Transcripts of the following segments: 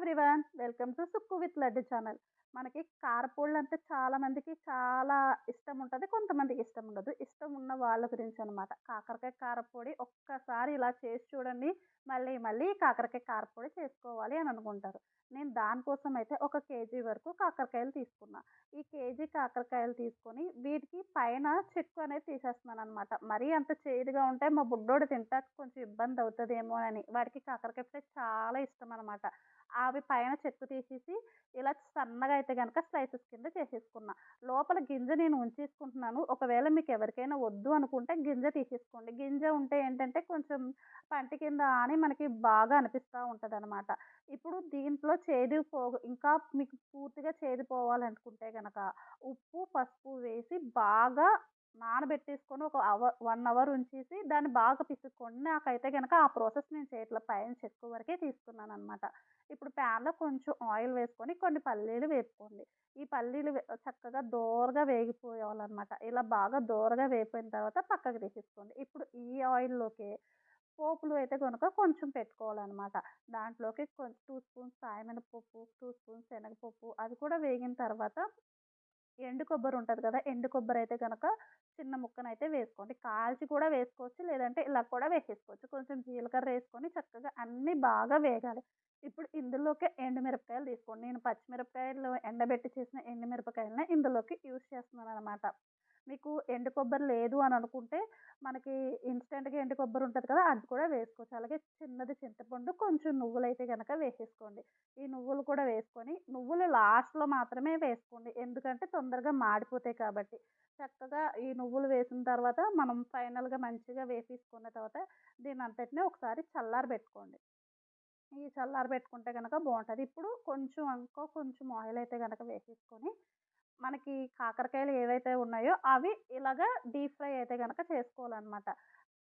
Everyone welcome to Sukku with Laddu channel మనకి కారపూళ్ళు అంటే చాలామందికి చాలా ఇష్టం ఉంటుంది కొంతమందికి ఇష్టం ఉండదు. ఇష్టం ఉన్న వాళ్ళ గురించి అనమాట కాకరకాయ కారపొడి ఒక్కసారి ఇలా చేసి చూడండి మళ్ళీ మళ్ళీ కాకరకాయ కారపొడి చేసుకోవాలి అని అనుకుంటారు. నేను దానికోసం అయితే ఒక కేజీ వరకు కాకరకాయలు తీసుకున్నా. ఈ కేజీ కాకరకాయలు తీసుకొని వీటికి పైన చెక్కు అనేది తీసేస్తున్నాను అనమాట మరీ అంత చేదుగా ఉంటే మా బుడ్డోడు తింటా కొంచెం ఇబ్బంది అవుతుందేమో అని వాడికి కాకరకాయ ఫ్రై చాలా ఇష్టం అనమాట అవి పైన చెక్కు తీసేసి ఇలా సన్నగా అయితే కనుక స్లైసెస్ కింద చేసేసుకున్నా. లోపల గింజ నేను ఉంచేసుకుంటున్నాను. ఒకవేళ మీకు ఎవరికైనా వద్దు అనుకుంటే గింజ తీసేసుకోండి. గింజ ఉంటే ఏంటంటే కొంచెం పంటి కింద అని మనకి బాగా అనిపిస్తూ ఉంటుంది అనమాట ఇప్పుడు దీంట్లో చేదు పో ఇంకా మీకు పూర్తిగా చేదు పోవాలనుకుంటే కనుక ఉప్పు పసుపు వేసి బాగా నానబెట్టేసుకొని ఒక అవర్ వన్ అవర్ ఉంచేసి దాన్ని బాగా పిసుక్కోండి నాకైతే కనుక ఆ ప్రాసెస్ నేను చేయట్లేదు పైన చెక్కు వరకే తీసుకున్నాను అనమాట ఇప్పుడు ప్యాన్లో కొంచెం ఆయిల్ వేసుకొని కొన్ని పల్లీలు వేసుకోండి ఈ పల్లీలు చక్కగా దోరగా వేగిపోయేవాళ్ళనమాట ఇలా బాగా దోరగా వేగిపోయిన తర్వాత పక్కకు తీసేసుకోండి. ఇప్పుడు ఈ ఆయిల్లోకి పోపులు అయితే కనుక కొంచెం పెట్టుకోవాలన్నమాట. దాంట్లోకి కొంచెం టూ స్పూన్స్ సాయమినపప్పు టూ స్పూన్స్ శనగపప్పు అది కూడా వేగిన తర్వాత ఎండు కొబ్బరి ఉంటుంది కదా ఎండు కొబ్బరి అయితే కనుక చిన్న ముక్కనైతే వేసుకోండి. కాల్చి కూడా వేసుకోవచ్చు లేదంటే ఇలా కూడా వేసేసుకోవచ్చు. కొంచెం జీలకర్ర వేసుకొని చక్కగా అన్నీ బాగా వేగాలి. ఇప్పుడు ఇందులోకి ఎండుమిరపకాయలు తీసుకోండి. నేను పచ్చిమిరపకాయలు ఎండబెట్టి చేసిన ఎండుమిరపకాయలని ఇందులోకి యూస్ చేస్తున్నాను అనమాట మీకు ఎండు కొబ్బరి లేదు అని అనుకుంటే మనకి ఇన్స్టెంట్గా ఎండు కొబ్బరి ఉంటుంది కదా అది కూడా వేసుకోవచ్చు. అలాగే చిన్నది చింతపండు కొంచెం నువ్వులు అయితే కనుక వేసేసుకోండి. ఈ నువ్వులు కూడా వేసుకొని నువ్వులు లాస్ట్లో మాత్రమే వేసుకోండి. ఎందుకంటే తొందరగా మాడిపోతాయి కాబట్టి. చక్కగా ఈ నువ్వులు వేసిన తర్వాత మనం ఫైనల్గా మంచిగా వేసేసుకున్న తర్వాత దీని అంతటినే ఒకసారి చల్లారి పెట్టుకోండి. ఈ చల్లారి పెట్టుకుంటే కనుక బాగుంటుంది. ఇప్పుడు కొంచెం ఇంకో కొంచెం ఆయిల్ అయితే కనుక వేసేసుకొని మనకి కాకరకాయలు ఏవైతే ఉన్నాయో అవి ఇలాగ డీప్ ఫ్రై అయితే కనుక చేసుకోవాలన్నమాట.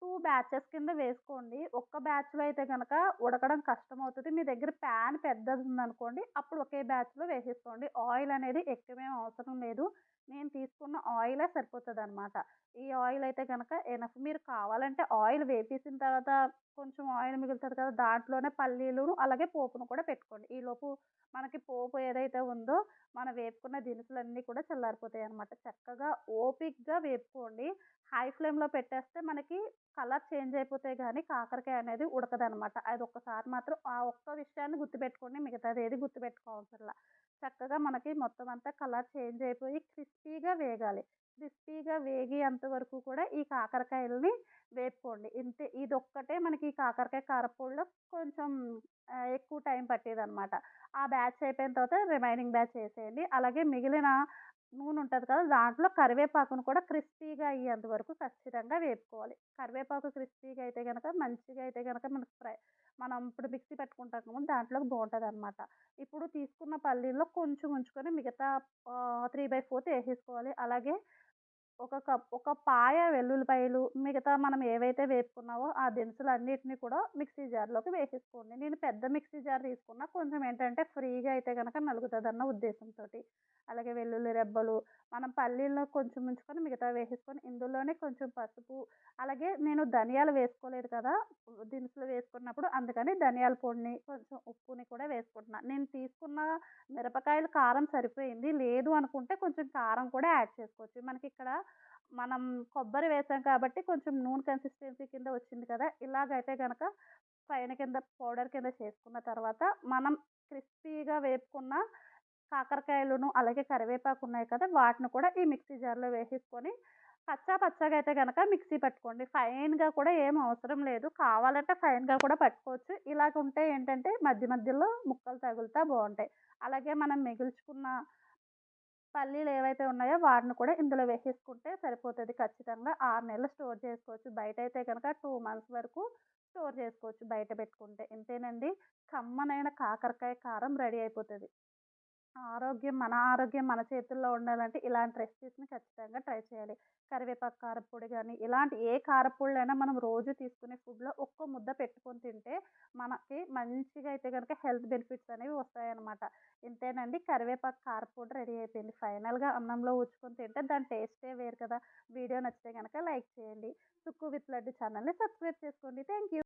టూ బ్యాచెస్ కింద వేసుకోండి. ఒక్క బ్యాచ్లో అయితే కనుక ఉడకడం కష్టం అవుతుంది మీ దగ్గర ప్యాన్ పెద్దది ఉందనుకోండి అప్పుడు ఒకే బ్యాచ్లో వేసేసుకోండి. ఆయిల్ అనేది ఎక్కువేం అవసరం లేదు. నేను తీసుకున్న ఆయిలే సరిపోతుంది అనమాట ఈ ఆయిల్ అయితే కనుక ఎనఫ్ మీరు కావాలంటే ఆయిల్ వేపేసిన తర్వాత కొంచెం ఆయిల్ మిగులుతుంది కదా దాంట్లోనే పల్లీలు అలాగే పోపును కూడా పెట్టుకోండి. ఈలోపు మనకి పోపు ఏదైతే ఉందో మనం వేపుకున్న దినుసులన్నీ కూడా చల్లారిపోతాయి అనమాట చక్కగా ఓపిక్గా వేపుకోండి. హై ఫ్లేమ్లో పెట్టేస్తే మనకి కలర్ చేంజ్ అయిపోతాయి కానీ కాకరకాయ అనేది ఉడకదనమాట. అది ఒక్కసారి మాత్రం ఆ ఒక్క విషయాన్ని గుర్తుపెట్టుకోండి. మిగతాది ఏది గుర్తుపెట్టుకోవాల్సిన చక్కగా మనకి మొత్తం అంతా కలర్ చేంజ్ అయిపోయి క్రిస్పీగా వేగాలి. క్రిస్పీగా వేగేంత వరకు కూడా ఈ కాకరకాయలని వేపుకోండి. ఇంతే ఇదొక్కటే మనకి ఈ కాకరకాయ కారపొడిలో కొంచెం ఎక్కువ టైం పట్టేది అనమాట ఆ బ్యాచ్ అయిపోయిన తర్వాత రిమైనింగ్ బ్యాచ్ వేసేయండి. అలాగే మిగిలిన నూనె ఉంటుంది కదా దాంట్లో కరివేపాకును కూడా క్రిస్పీగా అయ్యేంత వరకు ఖచ్చితంగా వేపుకోవాలి. కరివేపాకు క్రిస్పీగా అయితే కనుక మంచిగా అయితే కనుక మనకు ఫ్రై మనం ఇప్పుడు మిక్సీ పెట్టుకుంటాం దాంట్లోకి బాగుంటుంది అనమాట ఇప్పుడు తీసుకున్న పల్లీల్లో కొంచెం ఉంచుకొని మిగతా త్రీ బై ఫోర్త్ వేసేసుకోవాలి అలాగే ఒక కప్ ఒక పాయ వెల్లుల్లిపాయలు మిగతా మనం ఏవైతే వేపుకున్నావో ఆ దినుసులు అన్నిటినీ కూడా మిక్సీ జార్లోకి వేసేసుకోండి. నేను పెద్ద మిక్సీ జార్ తీసుకున్నా కొంచెం ఏంటంటే ఫ్రీగా అయితే కనుక నలుగుతుందన్న ఉద్దేశంతో అలాగే వెల్లుల్లి రెబ్బలు మనం పల్లీల్లో కొంచెం ఉంచుకొని మిగతా వేసేసుకొని ఇందులోనే కొంచెం పసుపు అలాగే నేను ధనియాలు వేసుకోలేదు కదా దినుసులు వేసుకున్నప్పుడు అందుకని ధనియాల పొడిని కొంచెం ఉప్పుని కూడా వేసుకుంటున్నాను నేను తీసుకున్న మిరపకాయలు కారం సరిపోయింది లేదు అనుకుంటే కొంచెం కారం కూడా యాడ్ చేసుకోవచ్చు. మనకి ఇక్కడ మనం కొబ్బరి వేసాం కాబట్టి కొంచెం నూనె కన్సిస్టెన్సీ కింద వచ్చింది కదా ఇలాగైతే కనుక పైన కింద పౌడర్ కింద చేసుకున్న తర్వాత మనం క్రిస్పీగా వేపుకున్న కాకరకాయలను అలాగే కరివేపాకు ఉన్నాయి కదా వాటిని కూడా ఈ మిక్సీ జార్లో వేసేసుకొని పచ్చా పచ్చగా అయితే కనుక మిక్సీ పట్టుకోండి. ఫైన్గా కూడా ఏం అవసరం లేదు. కావాలంటే ఫైన్గా కూడా పట్టుకోవచ్చు. ఇలాగ ఉంటే ఏంటంటే మధ్య మధ్యలో ముక్కలు తగులుతా బాగుంటాయి. అలాగే మనం మిగుల్చుకున్న పల్లీలు ఏవైతే ఉన్నాయో వాటిని కూడా ఇందులో వేసేసుకుంటే సరిపోతుంది ఖచ్చితంగా. ఆరు నెలలు స్టోర్ చేసుకోవచ్చు. బయట అయితే కనుక టూ మంత్స్ వరకు స్టోర్ చేసుకోవచ్చు బయట పెట్టుకుంటే. ఇంతేనండి. కమ్మనైన కాకరకాయ కారం రెడీ అయిపోతుంది. ఆరోగ్యం మన ఆరోగ్యం మన చేతుల్లో ఉండాలంటే ఇలాంటి రెసిపీస్ని ఖచ్చితంగా ట్రై చేయాలి. కరివేపాకు కారపొడి కానీ ఇలాంటి ఏ కారపొడులైనా మనం రోజు తీసుకునే ఫుడ్లో ఒక్క ముద్ద పెట్టుకొని తింటే మనకి మంచిగా అయితే కనుక హెల్త్ బెనిఫిట్స్ అనేవి వస్తాయన్నమాట. ఇంతేనండి కరివేపాకు కారపొడి రెడీ అయిపోయింది. ఫైనల్గా అన్నంలో ఊచుకొని తింటే దాని టేస్టే వేరు కదా. వీడియో నచ్చితే కనుక లైక్ చేయండి. సుక్కు విత్ లడ్డు ఛానల్ని సబ్స్క్రైబ్ చేసుకోండి. Thank you